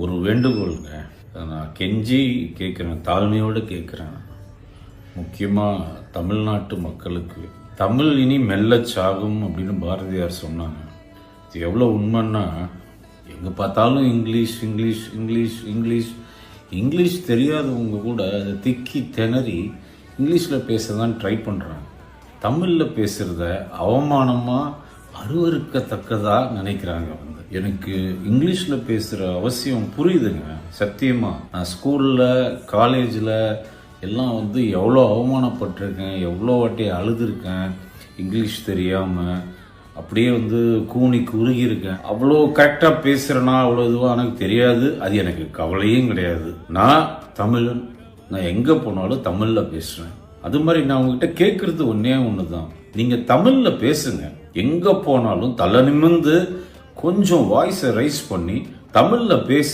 ஒரு வேண்டுகோளுங்க. நான் கெஞ்சி கேட்குறேன் தாழ்மையோடு கேட்குறேன். முக்கியமாக தமிழ்நாட்டு மக்களுக்கு தமிழ் இனி மெல்ல சாகும் அப்படின்னு பாரதியார் சொன்னாங்க. இது எவ்வளோ உண்மைன்னா எங்கே பார்த்தாலும் English English English English English தெரியாதவங்க கூட அதை திக்கி திணறி இங்கிலீஷில் பேச தான் ட்ரை பண்ணுறாங்க தமிழில் பேசுகிறத அவமானமாக அருவறுக்கத்தக்கதாக நினைக்கிறாங்க எனக்கு இங்கிலீஷில் பேசுகிற அவசியம் புரியுதுங்க. சத்தியமாக நான் ஸ்கூலில் காலேஜில் எல்லாம் வந்து எவ்வளோ அவமானப்பட்டிருக்கேன் எவ்வளோ வாட்டி அழுதுருக்கேன் இங்கிலீஷ் தெரியாமல் அப்படியே வந்து கூணி குறுகியிருக்கேன். அவ்வளோ கரெக்டாக பேசுகிறேன்னா அவ்வளோ இதுவாக எனக்கு தெரியாது. அது எனக்கு கவலையும் கிடையாது. நான் தமிழன். நான் எங்கே போனாலும் தமிழில் பேசுகிறேன் அது மாதிரி நான் உங்ககிட்ட கேட்குறது ஒன்றே ஒன்று தான் நீங்கள் தமிழில் பேசுங்க. எங்கே போனாலும் தலை நிமிர்ந்து கொஞ்சம் வாய்ஸை ரைஸ் பண்ணி தமிழில் பேசி